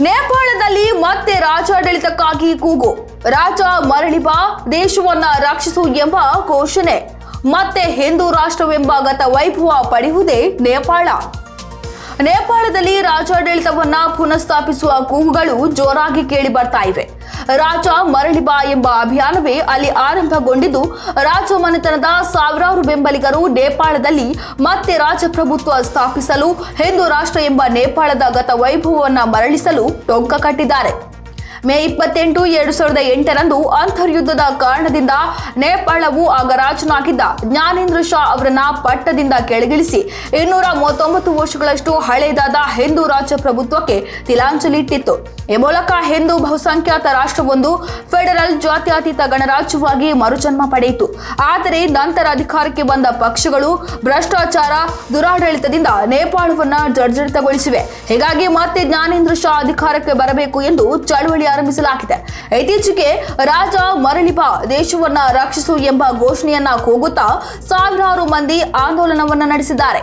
ನೇಪಾಳದಲ್ಲಿ ಮತ್ತೆ ರಾಜಾಡಳಿತಕ್ಕಾಗಿ ಕೂಗು. ರಾಜ ಮರಳಿ ಬಾ, ದೇಶವನ್ನ ರಕ್ಷಿಸು ಎಂಬ ಘೋಷಣೆ. ಮತ್ತೆ ಹಿಂದೂ ರಾಷ್ಟ್ರವೆಂಬ ಗತ ವೈಭವ ಪಡೆಯುವುದೇ ನೇಪಾಳ. ನೇಪಾಳದಲ್ಲಿ ರಾಜಾಡಳಿತವನ್ನ ಪುನಃಸ್ಥಾಪಿಸುವ ಕೂಗುಗಳು ಜೋರಾಗಿ ಕೇಳಿ ಬರ್ತಾ ಇವೆ. ರಾಜ ಮರಳಿ ಬಾ ಎಂಬ ಅಭಿಯಾನವೇ ಅಲ್ಲಿ ಆರಂಭಗೊಂಡಿದ್ದು, ರಾಜ ಮನೆತನದ ಸಾವಿರಾರು ಬೆಂಬಲಿಗರು ನೇಪಾಳದಲ್ಲಿ ಮತ್ತೆ ರಾಜಪ್ರಭುತ್ವ ಸ್ಥಾಪಿಸಲು, ಹಿಂದೂ ರಾಷ್ಟ್ರ ಎಂಬ ನೇಪಾಳದ ಗತ ವೈಭವವನ್ನು ಮರಳಿಸಲು ಟೊಂಕ ಕಟ್ಟಿದ್ದಾರೆ. ಮೇ ಇಪ್ಪತ್ತೆಂಟು ಎರಡು ಸಾವಿರದ ಎಂಟರಂದು ಅಂತರ್ಯುದ್ಧದ ಕಾರಣದಿಂದ ನೇಪಾಳವು ಆಗ ರಾಜನಾಗಿದ್ದ ಜ್ಞಾನೇಂದ್ರ ಶಾ ಅವರನ್ನ ಪಟ್ಟದಿಂದ ಕೆಳಗಿಳಿಸಿ ಇನ್ನೂರ ಮೂವತ್ತೊಂಬತ್ತು ವರ್ಷಗಳಷ್ಟು ಹಳೆಯದಾದ ಹಿಂದೂ ರಾಜ್ಯ ಪ್ರಭುತ್ವಕ್ಕೆ ತಿಲಾಂಜಲಿ ಇಟ್ಟಿತ್ತು ಈ ಮೂಲಕ ಹಿಂದೂ ಬಹುಸಂಖ್ಯಾತ ರಾಷ್ಟ್ರವೊಂದು ಫೆಡರಲ್ ಜಾತ್ಯತೀತ ಗಣರಾಜ್ಯವಾಗಿ ಮರುಜನ್ಮ ಪಡೆಯಿತು. ಆದರೆ ನಂತರ ಅಧಿಕಾರಕ್ಕೆ ಬಂದ ಪಕ್ಷಗಳು ಭ್ರಷ್ಟಾಚಾರ, ದುರಾಡಳಿತದಿಂದ ನೇಪಾಳವನ್ನು ಜರ್ಜರಿತಗೊಳಿಸಿವೆ. ಹೀಗಾಗಿ ಮತ್ತೆ ಜ್ಞಾನೇಂದ್ರ ಶಾ ಅಧಿಕಾರಕ್ಕೆ ಬರಬೇಕು ಎಂದು ಚಳವಳಿ ಆರಂಭಿಸಲಾಗಿದೆ. ಇತ್ತೀಚೆಗೆ ರಾಜ ಮರಳಿ ಬಾ ದೇಶವನ್ನ ರಕ್ಷಿಸು ಎಂಬ ಘೋಷಣೆಯನ್ನ ಕೂಗುತ್ತಾ ಸಾವಿರಾರು ಮಂದಿ ಆಂದೋಲನವನ್ನ ನಡೆಸಿದ್ದಾರೆ.